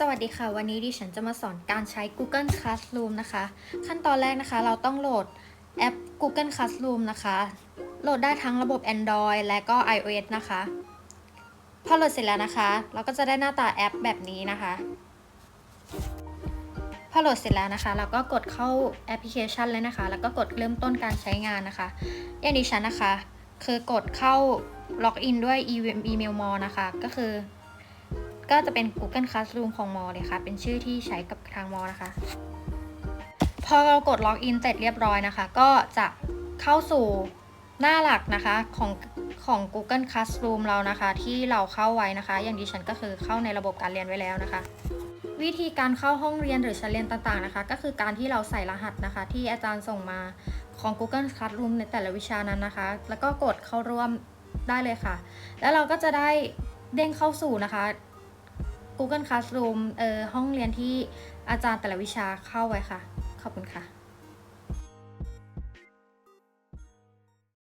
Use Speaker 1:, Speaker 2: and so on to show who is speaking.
Speaker 1: สวัสดีค่ะ วันนี้ดิฉันจะมาสอนการใช้ Google Classroom นะคะ ขั้นตอนแรกนะคะ เราต้องโหลดแอป Google Classroom นะคะ โหลดได้ทั้งระบบ Android และก็ iOS นะคะ พอโหลดเสร็จแล้วนะคะ เราก็จะได้หน้าตาแอปแบบนี้นะคะ พอโหลดเสร็จแล้วนะคะ เราก็กดเข้าแอปพลิเคชันเลยนะคะ แล้วก็กดเริ่มต้นการใช้งานนะคะ อย่างดิฉันนะคะ คือกดเข้าล็อกอินด้วยอีเมลมอนะคะ ก็คือ ก็จะเป็น Google Classroom ของมอเลยค่ะ เป็นชื่อที่ใช้กับทางมอนะคะ พอเรากดล็อกอินเสร็จเรียบร้อยนะคะ ก็จะเข้าสู่หน้าหลักนะคะของของ Google Classroom เรานะคะ ที่เราเข้าไว้นะคะ อย่างดิฉันก็คือเข้าในระบบการเรียนไว้แล้วนะคะ วิธีการเข้าห้องเรียนหรือชั้นเรียนต่างๆนะคะ ก็คือการที่เราใส่รหัสนะคะ ที่อาจารย์ส่งมาของ Google Classroom ในแต่ละวิชานั้นนะคะ แล้วก็กดเข้าร่วมได้เลยค่ะ แล้วเราก็จะได้เด้งเข้าสู่นะคะ Google Classroom เอ่อห้องเรียนที่อาจารย์แต่ละวิชาเข้าไว้ค่ะ ขอบคุณค่ะ